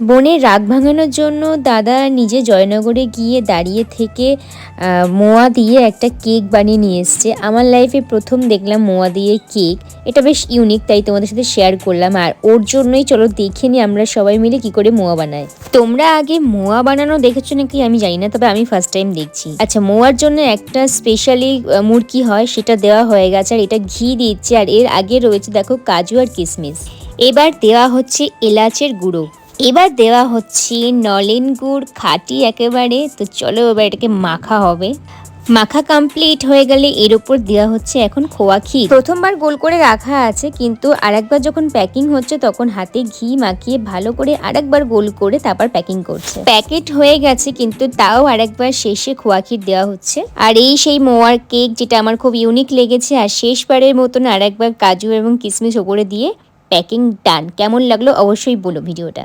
বোনের রাগ ভাঙানোর জন্য দাদা নিজে জয়নগরে গিয়ে দাঁড়িয়ে থেকে মোয়া দিয়ে একটা কেক বানিয়ে নিয়ে এসছে। আমার লাইফে প্রথম দেখলাম মোয়া দিয়ে কেক। এটা বেশ ইউনিক তাই তোমাদের সাথে শেয়ার করলাম। আর ওর জন্যই চলো দেখে নিই আমরা সবাই মিলে কি করে মোয়া বানাই তোমরা আগে মোয়া বানানো দেখেছ নাকি আমি জানি না, তবে আমি ফার্স্ট টাইম দেখছি। আচ্ছা মোয়ার জন্য একটা স্পেশালি মুরকি হয়, সেটা দেওয়া হয়ে গেছে। আর এটা ঘি দিচ্ছে আর এর আগে রয়েছে, দেখো, কাজু আর কিশমিশ এবার দেওয়া হচ্ছে এলাচের গুঁড়ো। এবার দেওয়া হচ্ছে নলেন গুড়, খাঁটি একেবারে। তো চলো এবার এটাকে মাখা হবে। মাখা কমপ্লিট হয়ে গেলে এর উপর দেওয়া হচ্ছে এখন খোয়া ক্ষীর। প্রথমবার গোল করে রাখা আছে, কিন্তু আরেকবার যখন প্যাকিং হচ্ছে, তখন হাতে ঘি মাখিয়ে ভালো করে আরেকবার গোল করে তারপর প্যাকিং করছে। প্যাকেট হয়ে গেছে, কিন্তু তাও আরেকবার শেষে খোয়া ক্ষীর দেওয়া হচ্ছে। আর এই সেই মোয়ার কেক, যেটা আমার খুব ইউনিক লেগেছে, আর শেষবারের মতন আরেকবার কাজু এবং কিশমিশ ওপরে দিয়ে প্যাকিং ডান কেমন লাগল অবশ্যই বলো ভিডিওটা।